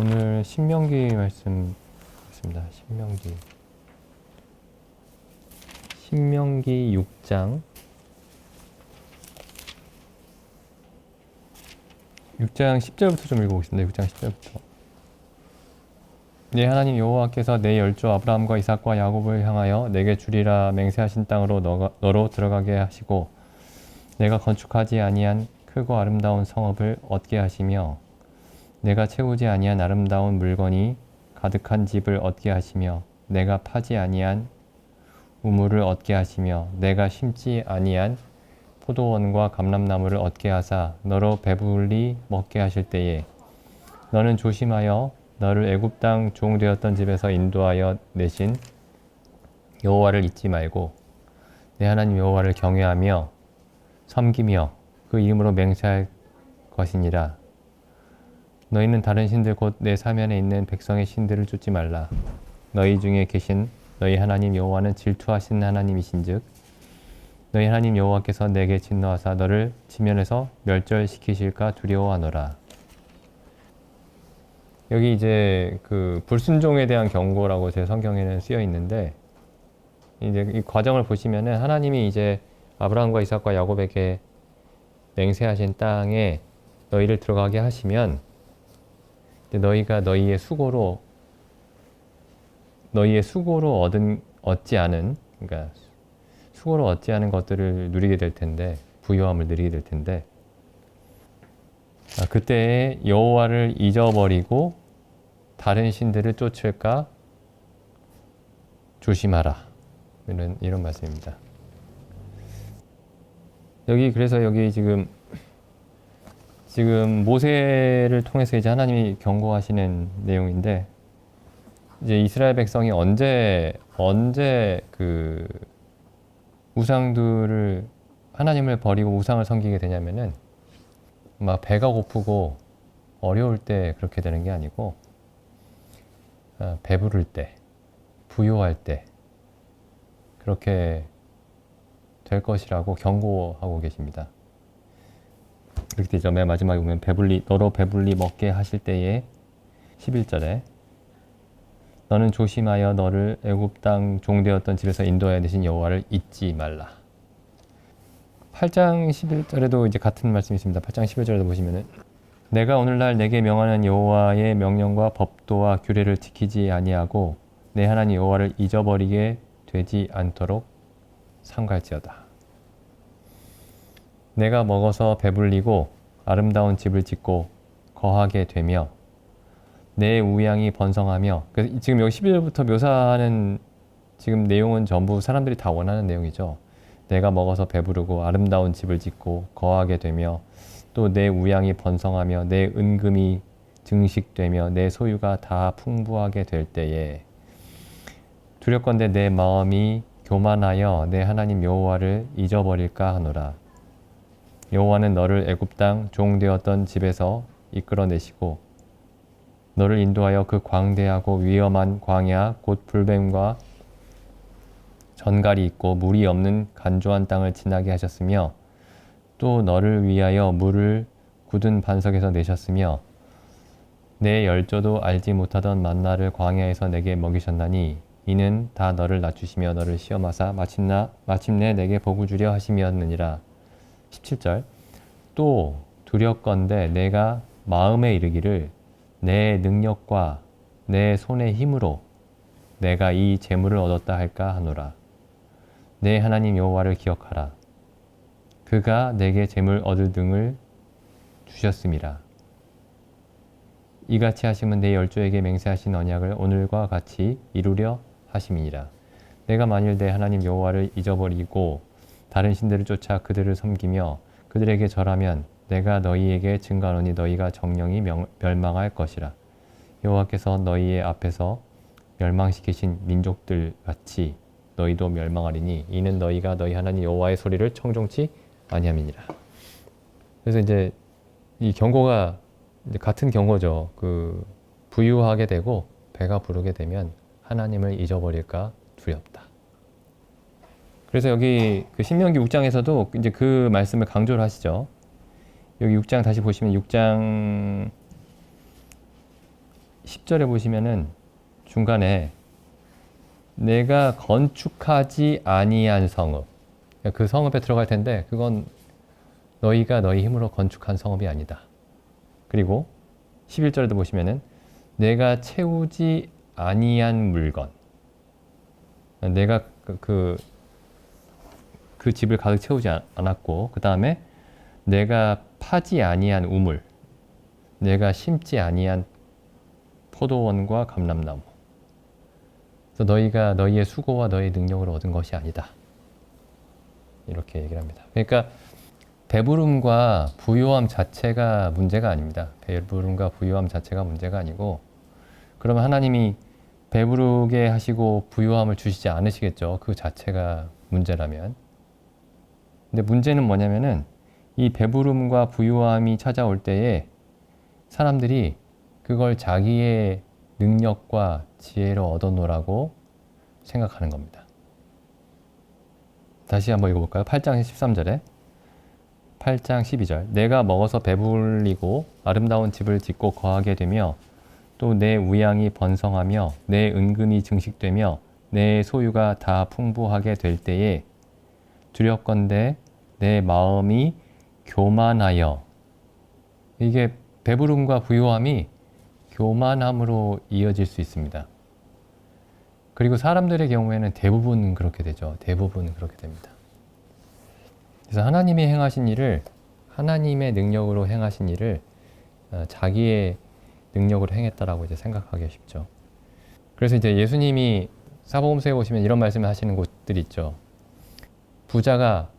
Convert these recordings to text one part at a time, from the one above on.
오늘 신명기 말씀 있습니다. 신명기. 신명기 6장 6장 10절부터 좀 읽어보겠습니다. 6장 10절부터. 네 하나님 여호와께서 내 열조 아브라함과 이삭과 야곱을 향하여 내게 주리라 맹세하신 땅으로 너가, 너로 들어가게 하시고 내가 건축하지 아니한 크고 아름다운 성읍을 얻게 하시며 내가 채우지 아니한 아름다운 물건이 가득한 집을 얻게 하시며 내가 파지 아니한 우물을 얻게 하시며 내가 심지 아니한 포도원과 감람나무를 얻게 하사 너로 배불리 먹게 하실 때에 너는 조심하여 너를 애굽 땅 종되었던 집에서 인도하여 내신 여호와를 잊지 말고 내 하나님 여호와를 경외하며 섬기며 그 이름으로 맹세할 것이니라 너희는 다른 신들 곧 내 사면에 있는 백성의 신들을 쫓지 말라 너희 중에 계신 너희 하나님 여호와는 질투하신 하나님이신즉 너희 하나님 여호와께서 내게 진노하사 너를 지면에서 멸절시키실까 두려워하노라. 여기 이제 그 불순종에 대한 경고라고 제 성경에는 쓰여 있는데 이제 이 과정을 보시면은 하나님이 이제 아브라함과 이삭과 야곱에게 맹세하신 땅에 너희를 들어가게 하시면 너희가 너희의 수고로 너희의 수고로 얻은 얻지 않은 그러니까 수고로 얻지 않은 것들을 누리게 될 텐데 부유함을 누리게 될 텐데 아, 그때 여호와를 잊어버리고 다른 신들을 쫓을까 조심하라 이런 이런 말씀입니다. 여기 그래서 여기 지금 지금 모세를 통해서 이제 하나님이 경고하시는 내용인데 이제 이스라엘 백성이 언제 언제 그 우상들을 하나님을 버리고 우상을 섬기게 되냐면은 막 배가 고프고 어려울 때 그렇게 되는 게 아니고 어, 배부를 때 부요할 때 그렇게 될 것이라고 경고하고 계십니다. 그렇게 되죠. 맨 마지막에 보면 배불리 너로 배불리 먹게 하실 때에 11절에 너는 조심하여 너를 애굽 땅 종되었던 집에서 인도하여 내신 여호와를 잊지 말라. 8장 11절에도 이제 같은 말씀이 있습니다. 8장 11절에도 보시면은 내가 오늘날 내게 명하는 여호와의 명령과 법도와 규례를 지키지 아니하고 내 하나님 여호와를 잊어버리게 되지 않도록 삼갈지어다. 내가 먹어서 배불리고 아름다운 집을 짓고 거하게 되며 내 우양이 번성하며 지금 여기 11절부터 묘사하는 지금 내용은 전부 사람들이 다 원하는 내용이죠. 내가 먹어서 배부르고 아름다운 집을 짓고 거하게 되며 또 내 우양이 번성하며 내 은금이 증식되며 내 소유가 다 풍부하게 될 때에 두렵건대 내 마음이 교만하여 내 하나님 여호와를 잊어버릴까 하노라. 여호와는 너를 애굽 땅 종 되었던 집에서 이끌어내시고 너를 인도하여 그 광대하고 위험한 광야 곧 불뱀과 전갈이 있고 물이 없는 간조한 땅을 지나게 하셨으며 또 너를 위하여 물을 굳은 반석에서 내셨으며 내 열조도 알지 못하던 만나를 광야에서 내게 먹이셨나니 이는 다 너를 낮추시며 너를 시험하사 마침내, 마침내 내게 복을 주려 하심이었느니라. 17절 또 두렵건대 내가 마음에 이르기를 내 능력과 내 손의 힘으로 내가 이 재물을 얻었다 할까 하노라. 내 하나님 여호와를 기억하라. 그가 내게 재물 얻을 등을 주셨음이라. 이같이 하시면 내 열조에게 맹세하신 언약을 오늘과 같이 이루려 하심이니라. 내가 만일 내 하나님 여호와를 잊어버리고 다른 신들을 쫓아 그들을 섬기며 그들에게 절하면 내가 너희에게 증가하노니 너희가 정령이 명, 멸망할 것이라. 여호와께서 너희의 앞에서 멸망시키신 민족들 같이 너희도 멸망하리니 이는 너희가 너희 하나님 여호와의 소리를 청종치 아니함이니라. 그래서 이제 이 경고가 이제 같은 경고죠. 그 부유하게 되고 배가 부르게 되면 하나님을 잊어버릴까 두렵다. 그래서 여기 그 신명기 6장에서도 이제 그 말씀을 강조를 하시죠. 여기 6장 다시 보시면 6장 10절에 보시면은 중간에 내가 건축하지 아니한 성읍. 그 성읍에 들어갈 텐데 그건 너희가 너희 힘으로 건축한 성읍이 아니다. 그리고 11절에도 보시면은 내가 채우지 아니한 물건. 내가 그, 그, 그 집을 가득 채우지 않- 않았고 그 다음에 내가 파지 아니한 우물. 내가 심지 아니한 포도원과 감람나무. 그래서 너희가 너희의 수고와 너희 능력으로 얻은 것이 아니다. 이렇게 얘기를 합니다. 그러니까 배부름과 부요함 자체가 문제가 아닙니다. 배부름과 부요함 자체가 문제가 아니고 그러면 하나님이 배부르게 하시고 부요함을 주시지 않으시겠죠. 그 자체가 문제라면. 근데 문제는 뭐냐면은 이 배부름과 부요함이 찾아올 때에 사람들이 그걸 자기의 능력과 지혜로 얻어놓으라고 생각하는 겁니다. 다시 한번 읽어볼까요? 8장 13절에 8장 12절 내가 먹어서 배불리고 아름다운 집을 짓고 거하게 되며 또 내 우양이 번성하며 내 은금이 증식되며 내 소유가 다 풍부하게 될 때에 두렵건대 내 마음이 교만하여 이게 배부름과 부요함이 교만함으로 이어질 수 있습니다. 그리고 사람들의 경우에는 대부분 그렇게 되죠. 대부분 그렇게 됩니다. 그래서 하나님이 행하신 일을 하나님의 능력으로 행하신 일을 어, 자기의 능력으로 행했다라고 이제 생각하기 쉽죠. 그래서 이제 예수님이 사복음서에 보시면 이런 말씀을 하시는 곳들이 있죠. 부자가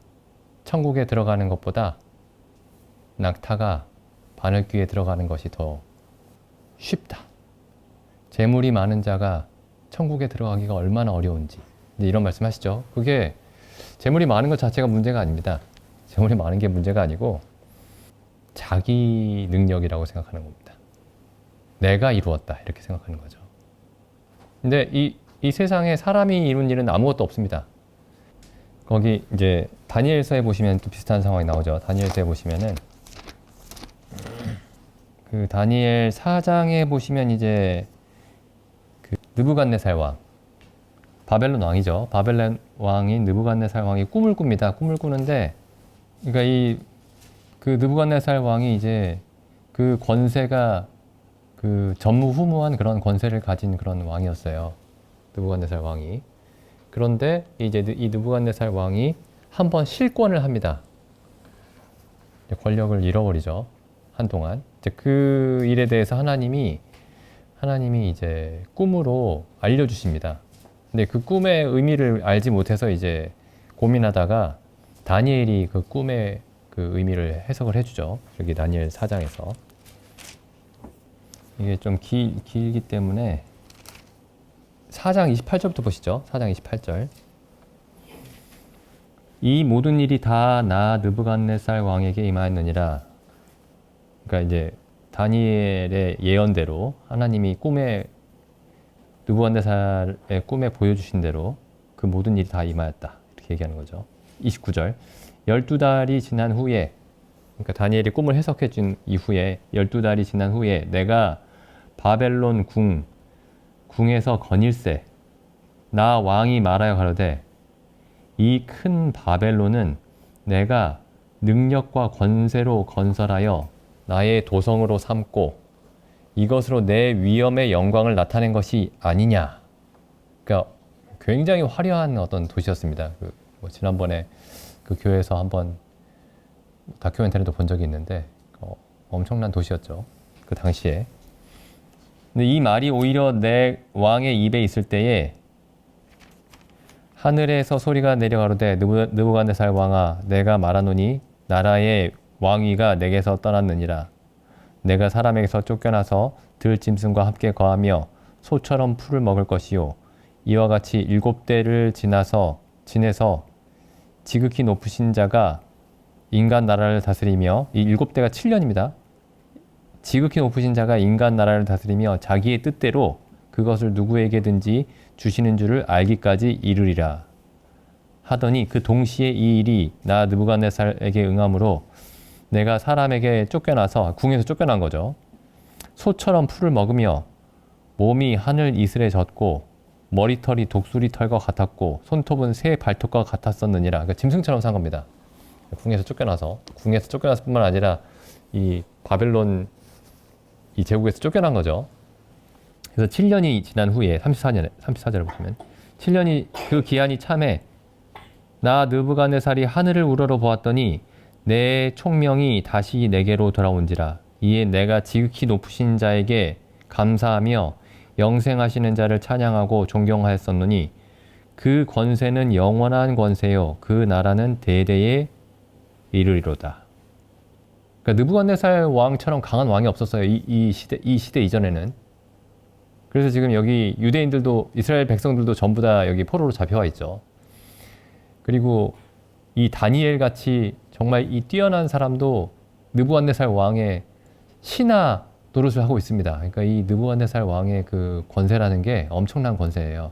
천국에 들어가는 것보다 낙타가 바늘귀에 들어가는 것이 더 쉽다. 재물이 많은 자가 천국에 들어가기가 얼마나 어려운지 이런 말씀 하시죠. 그게 재물이 많은 것 자체가 문제가 아닙니다. 재물이 많은 게 문제가 아니고 자기 능력이라고 생각하는 겁니다. 내가 이루었다 이렇게 생각하는 거죠. 근데 이, 이 세상에 사람이 이룬 일은 아무것도 없습니다. 거기 이제 다니엘서에 보시면 또 비슷한 상황이 나오죠. 다니엘서에 보시면은 그 다니엘 4장에 보시면 이제 그 느부갓네살 왕 바벨론 왕이죠. 바벨론 왕인 느부갓네살 왕이 꿈을 꿉니다. 꿈을 꾸는데 그러니까 이 그 느부갓네살 왕이 이제 그 권세가 그 전무후무한 그런 권세를 가진 그런 왕이었어요. 느부갓네살 왕이. 그런데 이제 이 느부갓네살 왕이 한 번 실권을 합니다. 권력을 잃어버리죠. 한동안. 이제 그 일에 대해서 하나님이 하나님이 이제 꿈으로 알려주십니다. 근데 그 꿈의 의미를 알지 못해서 이제 고민하다가 다니엘이 그 꿈의 그 의미를 해석을 해주죠. 여기 다니엘 4장에서. 이게 좀 기, 길기 때문에 4장 28절부터 보시죠. 4장 28절. 이 모든 일이 다 나 느부갓네살 왕에게 임하였느니라. 그러니까 이제 다니엘의 예언대로 하나님이 꿈에 느부갓네살의 꿈에 보여주신 대로 그 모든 일이 다 임하였다. 이렇게 얘기하는 거죠. 29절. 12달이 지난 후에 그러니까 다니엘이 꿈을 해석해 준 이후에 12달이 지난 후에 내가 바벨론 궁 궁에서 건일세 나 왕이 말하여 가로되 이 큰 바벨론은 내가 능력과 권세로 건설하여 나의 도성으로 삼고 이것으로 내 위엄의 영광을 나타낸 것이 아니냐. 그러니까 굉장히 화려한 어떤 도시였습니다. 그 뭐 지난번에 그 교회에서 한번 다큐멘터리도 본 적이 있는데 어, 엄청난 도시였죠. 그 당시에. 이 말이 오히려 내 왕의 입에 있을 때에 하늘에서 소리가 내려가로되 느부- 느부갓네살 왕아 내가 말하노니 나라의 왕위가 내게서 떠났느니라 내가 사람에게서 쫓겨나서 들짐승과 함께 거하며 소처럼 풀을 먹을 것이요 이와 같이 일곱 대를 지나서 지내서 지극히 높으신 자가 인간 나라를 다스리며 이 일곱 대가 7년입니다. 지극히 높으신 자가 인간 나라를 다스리며 자기의 뜻대로 그것을 누구에게든지 주시는 줄을 알기까지 이르리라 하더니 그 동시에 이 일이 나 느부갓네살에게 응함으로 내가 사람에게 쫓겨나서 궁에서 쫓겨난 거죠. 소처럼 풀을 먹으며 몸이 하늘 이슬에 젖고 머리털이 독수리 털과 같았고 손톱은 새 발톱과 같았었느니라. 그러니까 짐승처럼 산 겁니다. 궁에서 쫓겨나서 궁에서 쫓겨났을 뿐만 아니라 이 바벨론 이 제국에서 쫓겨난 거죠. 그래서 7년이 지난 후에 34년에 34절을 보시면 7년이 그 기한이 참에 나 느부갓네살이 하늘을 우러러 보았더니 내 총명이 다시 내게로 돌아온지라 이에 내가 지극히 높으신 자에게 감사하며 영생하시는 자를 찬양하고 존경하였었노니 그 권세는 영원한 권세요 그 나라는 대대에 이르리로다. 그러니까 느부갓네살 왕처럼 강한 왕이 없었어요. 이, 이 시대 이 시대 이전에는. 그래서 지금 여기 유대인들도 이스라엘 백성들도 전부 다 여기 포로로 잡혀와 있죠. 그리고 이 다니엘 같이 정말 이 뛰어난 사람도 느부갓네살 왕의 신하 노릇을 하고 있습니다. 그러니까 이 느부갓네살 왕의 그 권세라는 게 엄청난 권세예요.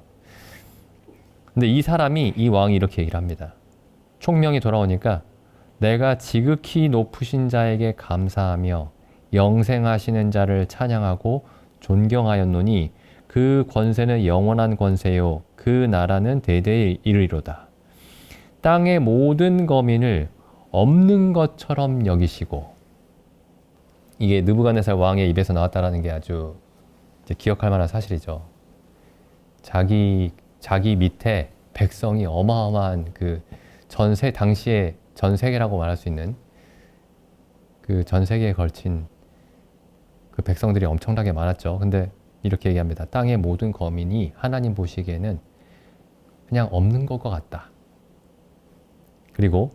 근데 이 사람이 이 왕이 이렇게 얘기를 합니다. 총명이 돌아오니까 내가 지극히 높으신 자에게 감사하며 영생하시는 자를 찬양하고 존경하였노니 그 권세는 영원한 권세요 그 나라는 대대에 이르리로다. 땅의 모든 거민을 없는 것처럼 여기시고 이게 느부갓네살 왕의 입에서 나왔다라는 게 아주 기억할 만한 사실이죠. 자기 자기 밑에 백성이 어마어마한 그 전세 당시에 전 세계라고 말할 수 있는 그 전 세계에 걸친 그 백성들이 엄청나게 많았죠. 근데 이렇게 얘기합니다. 땅의 모든 거민이 하나님 보시기에는 그냥 없는 것과 같다. 그리고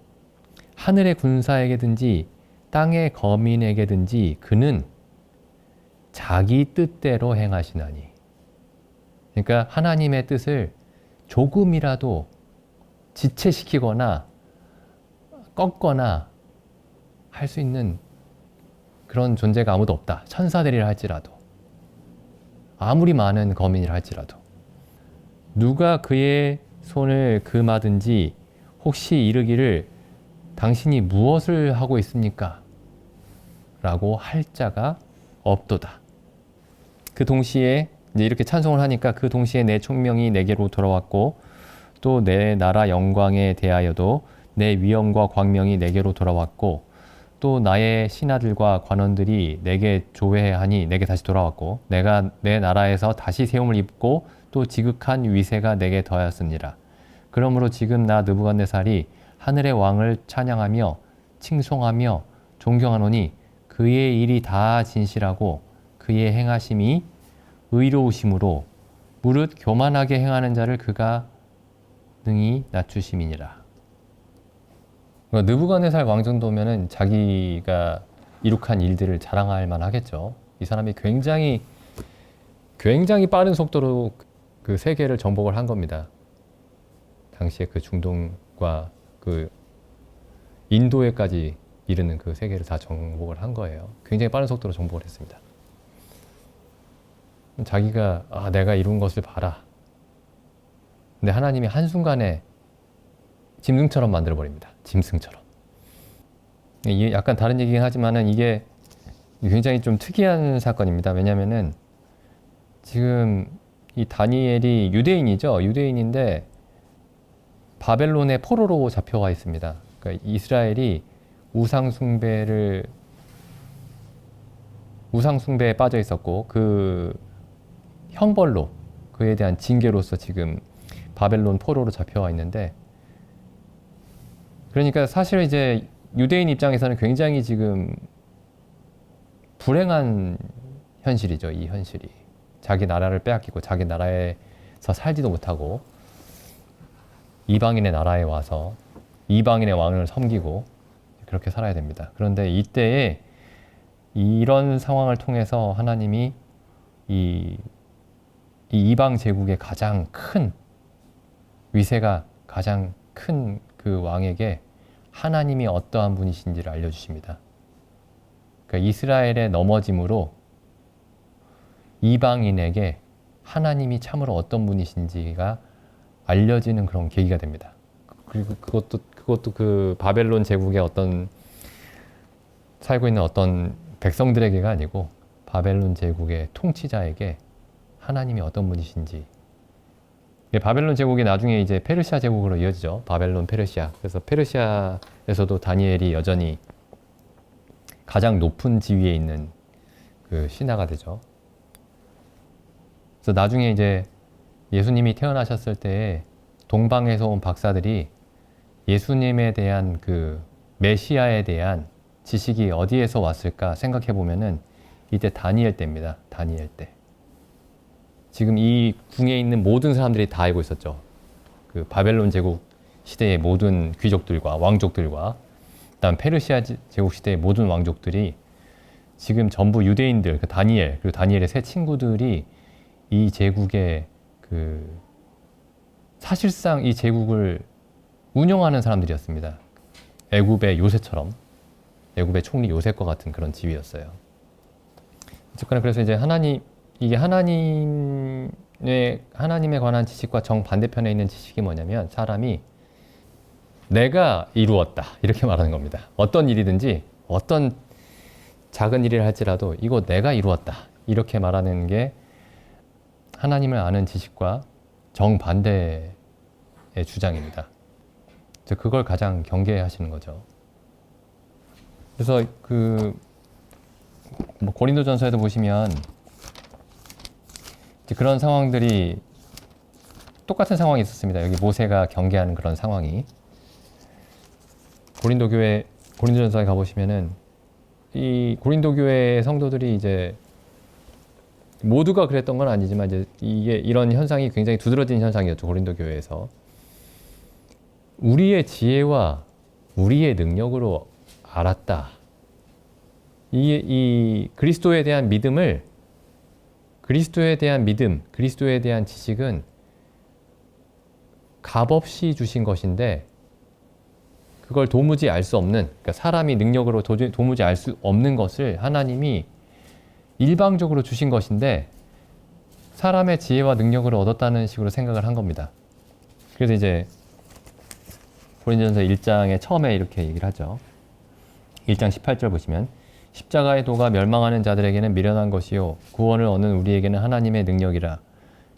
하늘의 군사에게든지 땅의 거민에게든지 그는 자기 뜻대로 행하시나니. 그러니까 하나님의 뜻을 조금이라도 지체시키거나 꺾거나 할 수 있는 그런 존재가 아무도 없다. 천사들이라 할지라도. 아무리 많은 거민이라 할지라도. 누가 그의 손을 금하든지 혹시 이르기를 당신이 무엇을 하고 있습니까? 라고 할 자가 없도다. 그 동시에 이제 이렇게 찬송을 하니까 그 동시에 내 총명이 내게로 돌아왔고 또 내 나라 영광에 대하여도 내 위엄과 광명이 내게로 돌아왔고 또 나의 신하들과 관원들이 내게 조회하니 내게 다시 돌아왔고 내가 내 나라에서 다시 세움을 입고 또 지극한 위세가 내게 더하였습니다. 그러므로 지금 나 느부갓네살이 하늘의 왕을 찬양하며 칭송하며 존경하노니 그의 일이 다 진실하고 그의 행하심이 의로우심으로 무릇 교만하게 행하는 자를 그가 능히 낮추심이니라. 그러니까 느부갓네살 왕 정도면은 자기가 이룩한 일들을 자랑할 만하겠죠. 이 사람이 굉장히 굉장히 빠른 속도로 그 세계를 정복을 한 겁니다. 당시에 그 중동과 그 인도에까지 이르는 그 세계를 다 정복을 한 거예요. 굉장히 빠른 속도로 정복을 했습니다. 자기가 아 내가 이룬 것을 봐라. 근데 하나님이 한순간에 짐승처럼 만들어 버립니다. 짐승처럼. 이게 약간 다른 얘기긴 하지만은 이게 굉장히 좀 특이한 사건입니다. 왜냐면은 지금 이 다니엘이 유대인이죠. 유대인인데 바벨론의 포로로 잡혀와 있습니다. 그러니까 이스라엘이 우상 숭배를 우상 숭배에 빠져 있었고 그 형벌로 그에 대한 징계로서 지금 바벨론 포로로 잡혀와 있는데 그러니까 사실 이제 유대인 입장에서는 굉장히 지금 불행한 현실이죠. 이 현실이 자기 나라를 빼앗기고 자기 나라에서 살지도 못하고 이방인의 나라에 와서 이방인의 왕을 섬기고 그렇게 살아야 됩니다. 그런데 이때에 이런 상황을 통해서 하나님이 이, 이 이방 제국의 가장 큰 위세가 가장 큰 그 왕에게 하나님이 어떠한 분이신지를 알려주십니다. 그러니까 이스라엘의 넘어짐으로 이방인에게 하나님이 참으로 어떤 분이신지가 알려지는 그런 계기가 됩니다. 그리고 그것도 그것도 그 바벨론 제국의 어떤 살고 있는 어떤 백성들에게가 아니고 바벨론 제국의 통치자에게 하나님이 어떤 분이신지. 예, 바벨론 제국이 나중에 이제 페르시아 제국으로 이어지죠. 바벨론, 페르시아. 그래서 페르시아에서도 다니엘이 여전히 가장 높은 지위에 있는 그 신하가 되죠. 그래서 나중에 이제 예수님이 태어나셨을 때 동방에서 온 박사들이 예수님에 대한 그 메시아에 대한 지식이 어디에서 왔을까 생각해 보면은 이때 다니엘 때입니다. 다니엘 때. 지금 이 궁에 있는 모든 사람들이 다 알고 있었죠. 그 바벨론 제국 시대의 모든 귀족들과 왕족들과 그다음 페르시아 지- 제국 시대의 모든 왕족들이 지금 전부 유대인들, 그 다니엘 그리고 다니엘의 세 친구들이 이 제국의 그 사실상 이 제국을 운영하는 사람들이었습니다. 애굽의 요새처럼 애굽의 총리 요셉과 같은 그런 지위였어요. 어쨌거나 그래서 이제 하나님 이게 하나님의 하나님에 관한 지식과 정 반대편에 있는 지식이 뭐냐면 사람이 내가 이루었다 이렇게 말하는 겁니다. 어떤 일이든지 어떤 작은 일을 할지라도 이거 내가 이루었다 이렇게 말하는 게 하나님을 아는 지식과 정 반대의 주장입니다. 그래서 그걸 가장 경계하시는 거죠. 그래서 그뭐 고린도전서에도 보시면 그런 상황들이 똑같은 상황이 있었습니다. 여기 모세가 경계하는 그런 상황이 고린도 교회 고린도전서에 가 보시면은 이 고린도 교회 성도들이 이제 모두가 그랬던 건 아니지만 이제 이게 이런 현상이 굉장히 두드러진 현상이었죠 고린도 교회에서 우리의 지혜와 우리의 능력으로 알았다. 이, 이 그리스도에 대한 믿음을 그리스도에 대한 믿음, 그리스도에 대한 지식은 값없이 주신 것인데 그걸 도무지 알 수 없는 그러니까 사람이 능력으로 도무지 알 수 없는 것을 하나님이 일방적으로 주신 것인데 사람의 지혜와 능력으로 얻었다는 식으로 생각을 한 겁니다. 그래서 이제 고린도전서 1장에 처음에 이렇게 얘기를 하죠. 1장 18절 보시면 십자가의 도가 멸망하는 자들에게는 미련한 것이요 구원을 얻는 우리에게는 하나님의 능력이라.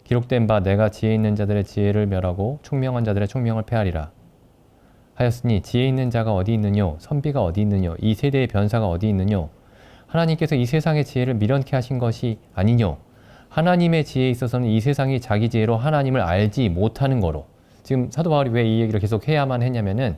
기록된 바 내가 지혜 있는 자들의 지혜를 멸하고 총명한 자들의 총명을 패하리라. 하였으니 지혜 있는 자가 어디 있느뇨? 선비가 어디 있느뇨? 이 세대의 변사가 어디 있느뇨? 하나님께서 이 세상의 지혜를 미련케 하신 것이 아니뇨? 하나님의 지혜에 있어서는 이 세상이 자기 지혜로 하나님을 알지 못하는 거로. 지금 사도 바울이 왜 이 얘기를 계속 해야만 했냐면은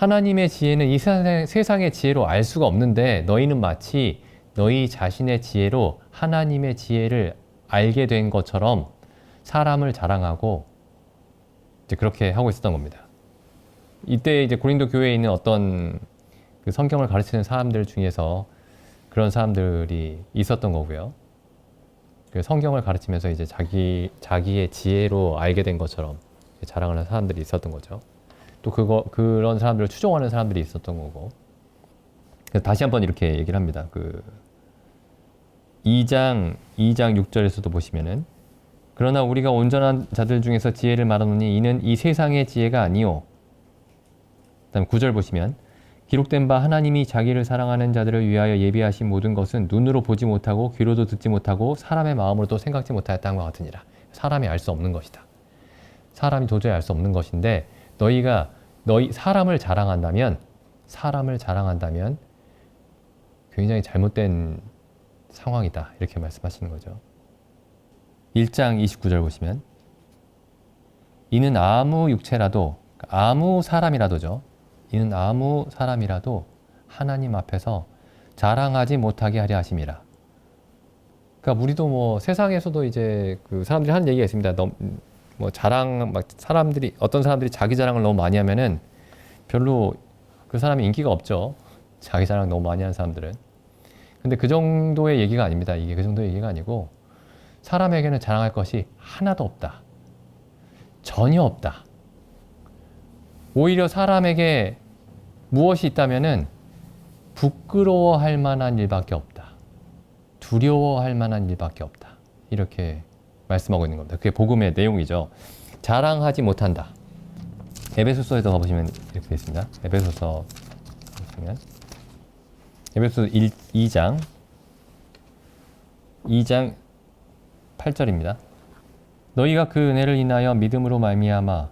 하나님의 지혜는 이 세상- 세상 의 지혜로 알 수가 없는데 너희는 마치 너희 자신의 지혜로 하나님의 지혜를 알게 된 것처럼 사람을 자랑하고 이제 그렇게 하고 있었던 겁니다. 이때 이제 고린도 교회에 있는 어떤 그 성경을 가르치는 사람들 중에서 그런 사람들이 있었던 거고요. 그 성경을 가르치면서 이제 자기 자기의 지혜로 알게 된 것처럼 자랑을 하는 사람들이 있었던 거죠. 또 그거 그런 사람들을 추종하는 사람들이 있었던 거고. 그래서 다시 한번 이렇게 얘기를 합니다. 그 2장 2장 6절에서도 보시면은 그러나 우리가 온전한 자들 중에서 지혜를 말하노니 이는 이 세상의 지혜가 아니요. 그다음 9절 보시면 기록된 바 하나님이 자기를 사랑하는 자들을 위하여 예비하신 모든 것은 눈으로 보지 못하고 귀로도 듣지 못하고 사람의 마음으로도 생각지 못하였다는 것 같으니라. 사람이 알 수 없는 것이다. 사람이 도저히 알 수 없는 것인데 너희가 너희 사람을 자랑한다면 사람을 자랑한다면 굉장히 잘못된 상황이다. 이렇게 말씀하시는 거죠. 1장 29절 보시면 이는 아무 육체라도 아무 사람이라도죠. 이는 아무 사람이라도 하나님 앞에서 자랑하지 못하게 하려 하심이라. 그러니까 우리도 뭐 세상에서도 이제 그 사람들이 하는 얘기가 있습니다. 뭐 자랑 막 사람들이 어떤 사람들이 자기 자랑을 너무 많이 하면은 별로 그 사람이 인기가 없죠. 자기 자랑 너무 많이 하는 사람들은. 근데 그 정도의 얘기가 아닙니다. 이게 그 정도의 얘기가 아니고 사람에게는 자랑할 것이 하나도 없다. 전혀 없다. 오히려 사람에게 무엇이 있다면은 부끄러워할 만한 일밖에 없다. 두려워할 만한 일밖에 없다. 이렇게 말씀하고 있는 겁니다. 그게 복음의 내용이죠. 자랑하지 못한다. 에베소서에도 가보시면 이렇게 되어 있습니다. 에베소서 보시면 에베소 1, 2장 2장 8절입니다. 너희가 그 은혜를 인하여 믿음으로 말미암아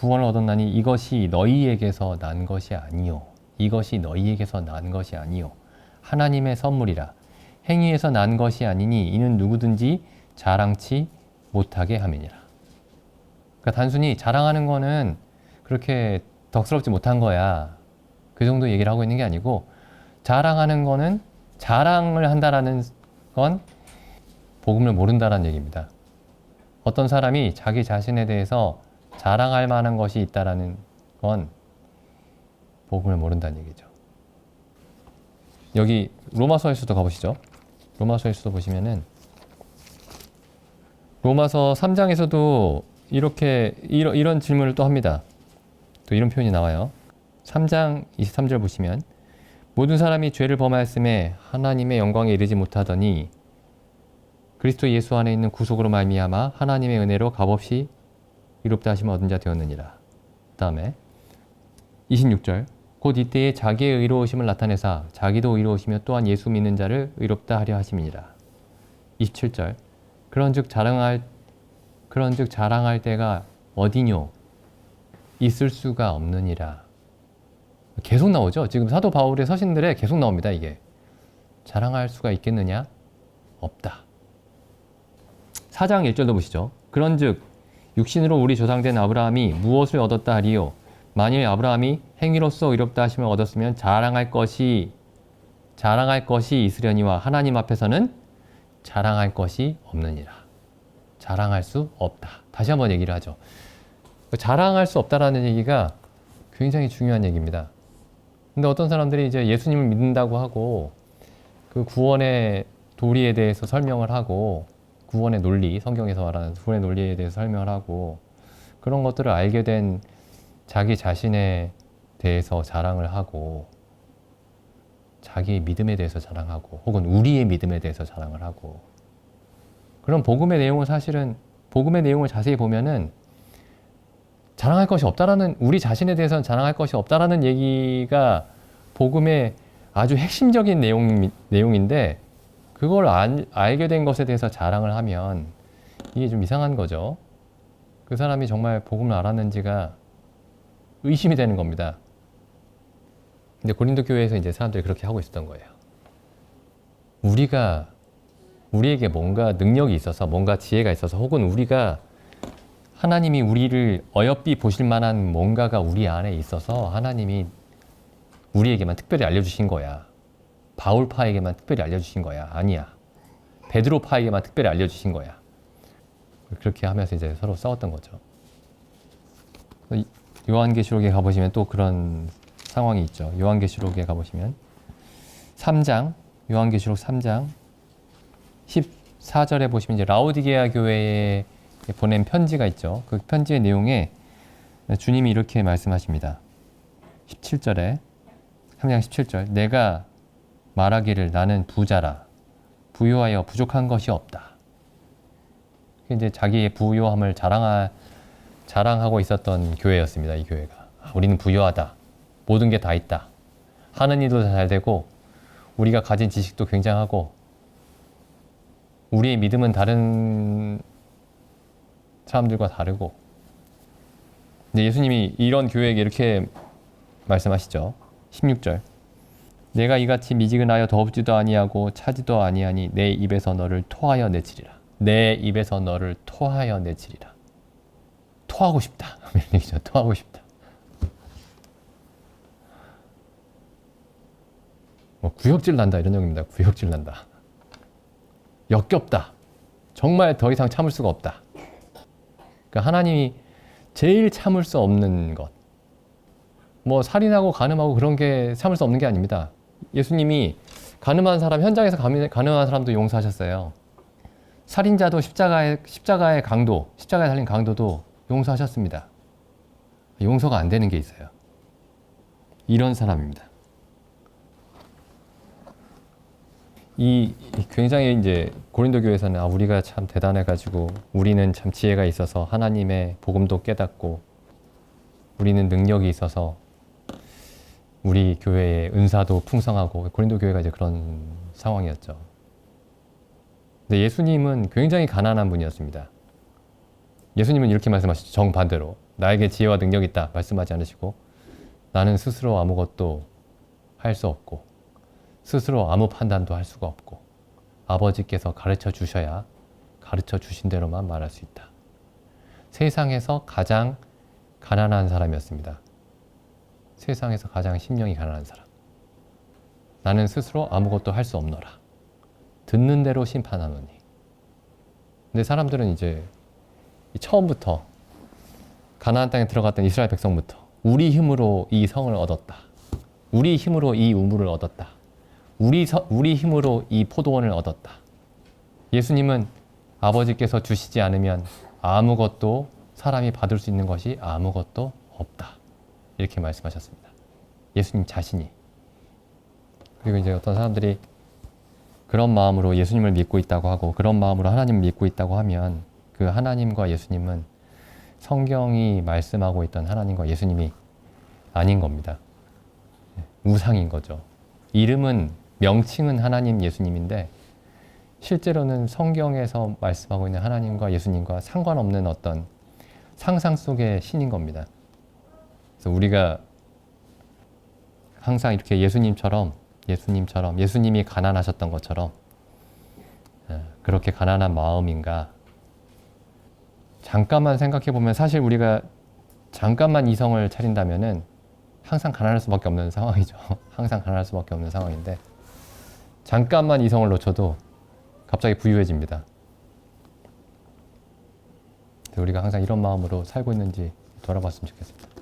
구원을 얻었나니 이것이 너희에게서 난 것이 아니요 이것이 너희에게서 난 것이 아니요 하나님의 선물이라 행위에서 난 것이 아니니 이는 누구든지 자랑치 못하게 함이니라. 그러니까 단순히 자랑하는 거는 그렇게 덕스럽지 못한 거야. 그 정도 얘기를 하고 있는 게 아니고 자랑하는 거는 자랑을 한다라는 건 복음을 모른다라는 얘기입니다. 어떤 사람이 자기 자신에 대해서 자랑할 만한 것이 있다라는 건 복음을 모른다는 얘기죠. 여기 로마서에서도 가보시죠. 로마서에서도 보시면은 로마서 3장에서도 이렇게 이런, 이런 질문을 또 합니다. 또 이런 표현이 나와요. 3장 23절 보시면 모든 사람이 죄를 범하였음에 하나님의 영광에 이르지 못하더니 그리스도 예수 안에 있는 구속으로 말미암아 하나님의 은혜로 값없이 이롭다 하심을 얻은 자 되었느니라. 다음에 26절 곧 이때에 자기의 의로우심을 나타내사 자기도 의로우시며 또한 예수 믿는 자를 의롭다 하려 하심이니라. 27절 그런즉 자랑할 그런즉 자랑할 때가 어디뇨 있을 수가 없느니라. 계속 나오죠. 지금 사도 바울의 서신들에 계속 나옵니다. 이게 자랑할 수가 있겠느냐? 없다. 4장 1절도 보시죠. 그런즉 육신으로 우리 조상된 아브라함이 무엇을 얻었다 하리요? 만일 아브라함이 행위로서 의롭다 하심을 얻었으면 자랑할 것이 자랑할 것이 있으려니와 하나님 앞에서는 자랑할 것이 없느니라. 자랑할 수 없다. 다시 한번 얘기를 하죠. 자랑할 수 없다라는 얘기가 굉장히 중요한 얘기입니다. 근데 어떤 사람들이 이제 예수님을 믿는다고 하고 그 구원의 도리에 대해서 설명을 하고 구원의 논리, 성경에서 말하는 구원의 논리에 대해서 설명을 하고 그런 것들을 알게 된 자기 자신에 대해서 자랑을 하고 자기 믿음에 대해서 자랑하고 혹은 우리의 믿음에 대해서 자랑을 하고 그런 복음의 내용은 사실은 복음의 내용을 자세히 보면은 자랑할 것이 없다라는 우리 자신에 대해서는 자랑할 것이 없다라는 얘기가 복음의 아주 핵심적인 내용 내용인데 그걸 알, 알게 된 것에 대해서 자랑을 하면 이게 좀 이상한 거죠. 그 사람이 정말 복음을 알았는지가 의심이 되는 겁니다. 근데 고린도 교회에서 이제 사람들이 그렇게 하고 있었던 거예요. 우리가 우리에게 뭔가 능력이 있어서 뭔가 지혜가 있어서 혹은 우리가 하나님이 우리를 어여삐 보실 만한 뭔가가 우리 안에 있어서 하나님이 우리에게만 특별히 알려주신 거야. 바울파에게만 특별히 알려주신 거야. 아니야. 베드로파에게만 특별히 알려주신 거야. 그렇게 하면서 이제 서로 싸웠던 거죠. 요한계시록에 가보시면 또 그런 상황이 있죠. 요한계시록에 가보시면 3장, 요한계시록 3장 14절에 보시면 이제 라오디게아 교회에 보낸 편지가 있죠. 그 편지의 내용에 주님이 이렇게 말씀하십니다. 17절에 3장 17절 내가 말하기를 나는 부자라 부유하여 부족한 것이 없다. 이제 자기의 부유함을 자랑하, 자랑하고 있었던 교회였습니다. 이 교회가 아, 우리는 부유하다. 모든 게 다 있다. 하는 일도 잘 되고 우리가 가진 지식도 굉장하고 우리의 믿음은 다른 사람들과 다르고 근데 예수님이 이런 교회에게 이렇게 말씀하시죠. 16절 내가 이같이 미지근하여 더럽지도 아니하고 차지도 아니하니 내 입에서 너를 토하여 내치리라. 내 입에서 너를 토하여 내치리라. 토하고 싶다. 토하고 싶다. 뭐 구역질 난다 이런 얘기입니다. 구역질 난다. 역겹다. 정말 더 이상 참을 수가 없다. 그러니까 하나님이 제일 참을 수 없는 것. 뭐 살인하고 간음하고 그런 게 참을 수 없는 게 아닙니다. 예수님이 가늠한 사람 현장에서 가늠한 사람도 용서하셨어요. 살인자도 십자가의 십자가의 강도, 십자가에 달린 강도도 용서하셨습니다. 용서가 안 되는 게 있어요. 이런 사람입니다. 이 굉장히 이제 고린도 교회에서는 아 우리가 참 대단해 가지고 우리는 참 지혜가 있어서 하나님의 복음도 깨닫고 우리는 능력이 있어서 우리 교회의 은사도 풍성하고 고린도 교회가 이제 그런 상황이었죠. 근데 예수님은 굉장히 가난한 분이었습니다. 예수님은 이렇게 말씀하시죠. 정반대로. 나에게 지혜와 능력이 있다. 말씀하지 않으시고 나는 스스로 아무것도 할 수 없고 스스로 아무 판단도 할 수가 없고 아버지께서 가르쳐 주셔야 가르쳐 주신 대로만 말할 수 있다. 세상에서 가장 가난한 사람이었습니다. 세상에서 가장 심령이 가난한 사람. 나는 스스로 아무것도 할 수 없노라. 듣는 대로 심판하노니. 근데 사람들은 이제 처음부터 가나안 땅에 들어갔던 이스라엘 백성부터 우리 힘으로 이 성을 얻었다. 우리 힘으로 이 우물을 얻었다. 우리 서, 우리 힘으로 이 포도원을 얻었다. 예수님은 아버지께서 주시지 않으면 아무것도 사람이 받을 수 있는 것이 아무것도 없다. 이렇게 말씀하셨습니다. 예수님 자신이. 그리고 이제 어떤 사람들이 그런 마음으로 예수님을 믿고 있다고 하고 그런 마음으로 하나님을 믿고 있다고 하면 그 하나님과 예수님은 성경이 말씀하고 있던 하나님과 예수님이 아닌 겁니다. 우상인 거죠. 이름은 명칭은 하나님 예수님인데 실제로는 성경에서 말씀하고 있는 하나님과 예수님과 상관없는 어떤 상상 속의 신인 겁니다. 그래서 우리가 항상 이렇게 예수님처럼 예수님처럼 예수님이 가난하셨던 것처럼 어, 그렇게 가난한 마음인가 잠깐만 생각해 보면 사실 우리가 잠깐만 이성을 차린다면은 항상 가난할 수밖에 없는 상황이죠. 항상 가난할 수밖에 없는 상황인데 잠깐만 이성을 놓쳐도 갑자기 부유해집니다. 우리가 항상 이런 마음으로 살고 있는지 돌아봤으면 좋겠습니다.